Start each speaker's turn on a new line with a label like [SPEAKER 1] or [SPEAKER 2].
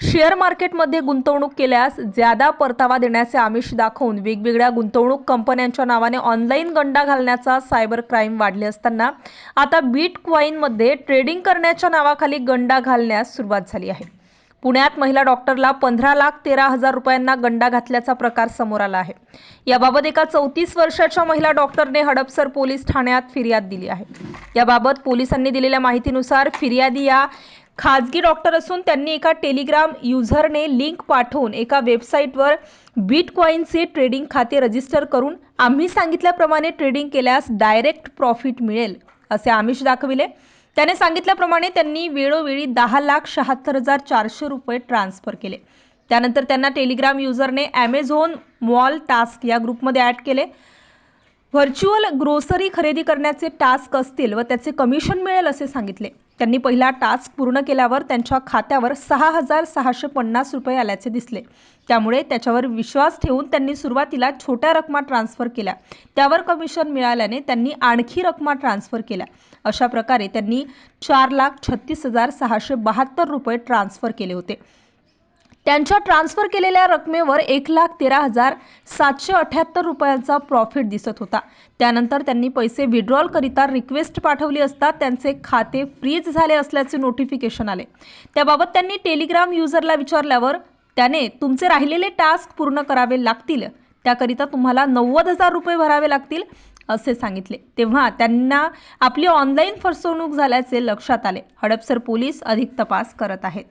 [SPEAKER 1] Share मार्केटमध्ये गुंतवणूक केल्यास ज्यादा परतावा देण्याचे आमिष दाखवून वेगवेगळ्या गुंतवणूक कंपन्यांच्या नावाने ऑनलाईन गंडा घालण्याचा सायबर क्राईम वाढले असताना आता बीट क्वाईनमध्ये ट्रेडिंग करण्याच्या नावाखाली गंडा घालण्यास सुरुवात झाली आहे. पुण्यात महिला डॉक्टरला पंधरा लाख तेरा हजार रुपयांना गंडा घातल्याचा प्रकार समोर आला आहे. याबाबत एका चौतीस वर्षाच्या महिला डॉक्टरने हडपसर पोलीस ठाण्यात फिर्याद दिली आहे. याबाबत पोलिसांनी दिलेल्या माहितीनुसार फिर्यादी या खाजगी डॉक्टर असून त्यांनी एका टेलिग्राम युझरने लिंक पाठवून एका वेबसाईटवर बिटकॉईनचे ट्रेडिंग खाते रजिस्टर करून आम्ही सांगितल्याप्रमाणे ट्रेडिंग केल्यास डायरेक्ट प्रॉफिट मिळेल असे आमिष दाखविले. त्याने सांगितल्याप्रमाणे त्यांनी वेळोवेळी दहा लाख शहात्तर हजार चारशे रुपये ट्रान्स्फर केले. त्यानंतर त्यांना टेलिग्राम युजरने ॲमेझॉन मॉल टास्क या ग्रुपमध्ये ॲड केले. व्हर्च्युअल ग्रोसरी खरेदी करण्याचे टास्क असतील व त्याचे कमिशन मिळेल असे सांगितले. त्यांनी पहिला टास्क पूर्ण केल्यावर त्यांच्या खात्यावर सहा हजार सहाशे पन्नास रुपये आल्याचे दिसले. त्यामुळे त्याच्यावर विश्वास ठेवून त्यांनी सुरुवातीला छोट्या रकमा ट्रान्स्फर केल्या. त्यावर कमिशन मिळाल्याने त्यांनी आणखी रकमा ट्रान्स्फर केल्या. अशा प्रकारे त्यांनी चार लाख छत्तीस हजार सहाशे बहात्तर रुपये ट्रान्स्फर केले होते. त्यांच्या ट्रान्स्फर केलेल्या रकमेवर एक लाख तेरा हजार सातशे अठ्याहत्तर रुपयांचा प्रॉफिट दिसत होता. त्यानंतर त्यांनी पैसे विड्रॉलकरिता रिक्वेस्ट पाठवली असता त्यांचे खाते फ्रीज झाले असल्याचे नोटिफिकेशन आले. त्याबाबत त्यांनी टेलिग्राम युजरला विचारल्यावर त्याने तुमचे राहिलेले टास्क पूर्ण करावे लागतील. त्याकरिता तुम्हाला नव्वद हजार रुपये भरावे लागतील असे सांगितले. तेव्हा त्यांना आपली ऑनलाईन फसवणूक झाल्याचे लक्षात आले. हडपसर पोलीस अधिक तपास करत आहेत.